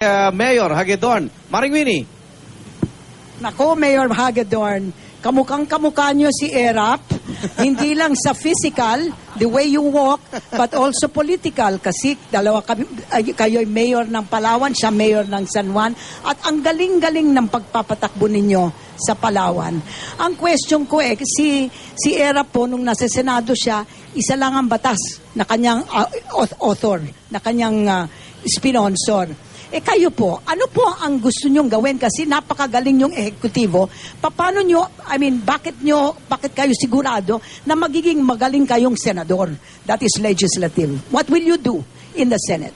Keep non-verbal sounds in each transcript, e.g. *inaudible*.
uh, Mayor Hagedorn. Maring Winnie. Nako, Mayor Hagedorn, kamukhang kamukha nyo si Erap, *laughs* hindi lang sa physical, the way you walk, but also political. Kasi dalawa kami, ay, kayo'y mayor ng Palawan, siya mayor ng San Juan, at ang galing-galing ng pagpapatakbo ninyo sa Palawan. Ang question ko eh, si, si Erap po, nung nasa Senado siya, isa lang ang batas na kanyang uh, author, na kanyang uh, sponsor. Eh kayo po, ano po ang gusto nyong gawin? Kasi napakagaling yung ehekutibo. Paano nyo, I mean, bakit nyo, bakit kayo sigurado na magiging magaling kayong senador? That is legislative. What will you do in the Senate?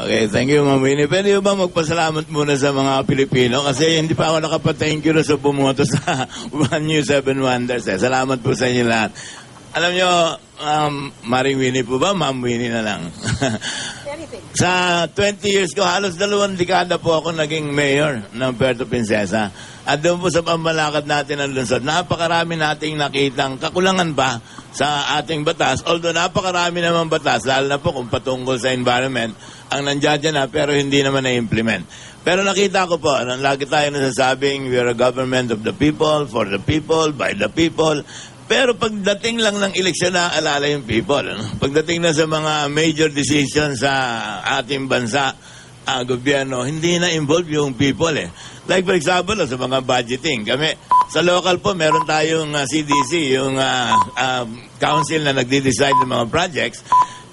Okay, thank you, Ma'am Winnie. Pwede ba magpasalamat muna sa mga Pilipino? Kasi hindi pa ako nakapa-thank you na sa bumoto sa *laughs* One New Seven Wonders. Eh. Salamat po sa inyo lahat. Alam nyo, um, Maring Winnie po ba? Ma'am Winnie na lang. *laughs* sa 20 years ko, halos dalawang dekada po ako naging mayor ng Puerto Princesa. At doon po sa pambalakad natin ng lungsod, napakarami nating nakitang kakulangan pa sa ating batas. Although napakarami naman batas, lalo na po kung patungkol sa environment, ang nandiyan na pero hindi naman na-implement. Pero nakita ko po, ano, lagi tayo nasasabing, we are a government of the people, for the people, by the people. Pero pagdating lang ng eleksyon na alala yung people. Ano? Pagdating na sa mga major decisions sa ating bansa, ah, gobyerno, hindi na involved yung people eh. Like for example, sa mga budgeting, kami, sa local po, meron tayong ah, CDC, yung ah, ah, council na nagde-decide ng mga projects.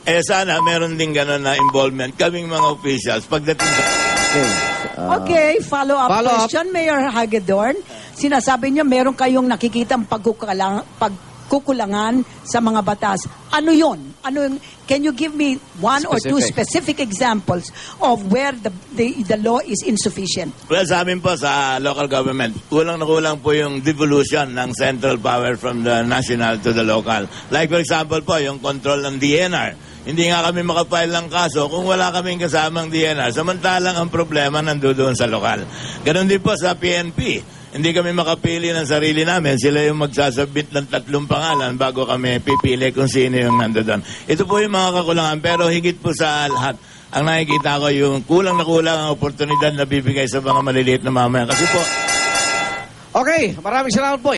Eh sana meron din gano'n na involvement kaming mga officials pagdating sa... Okay. Uh, Okay, follow-up follow-up. question, Mayor Hagedorn. Sinasabi niyo meron kayong nakikitang pagkukulang, pagkukulangan sa mga batas. Ano yon? Ano yung, can you give me one or two Specific. specific examples of where the, the, the law is insufficient? Well, sa amin po, sa local government, kulang na kulang po yung devolution ng central power from the national to the local. Like for example po, yung control ng DNR. Hindi nga kami makapile ng kaso kung wala kaming kasamang DNR. Samantalang ang problema nandoon sa lokal. Ganon din po sa PNP. Hindi kami makapili ng sarili namin. Sila yung magsasabit ng tatlong pangalan bago kami pipili kung sino yung nandoon. Ito po yung mga kakulangan. Pero higit po sa lahat, ang nakikita ko yung kulang na kulang ang oportunidad na bibigay sa mga maliliit na mamaya. Kasi po, Okay, maraming salamat po.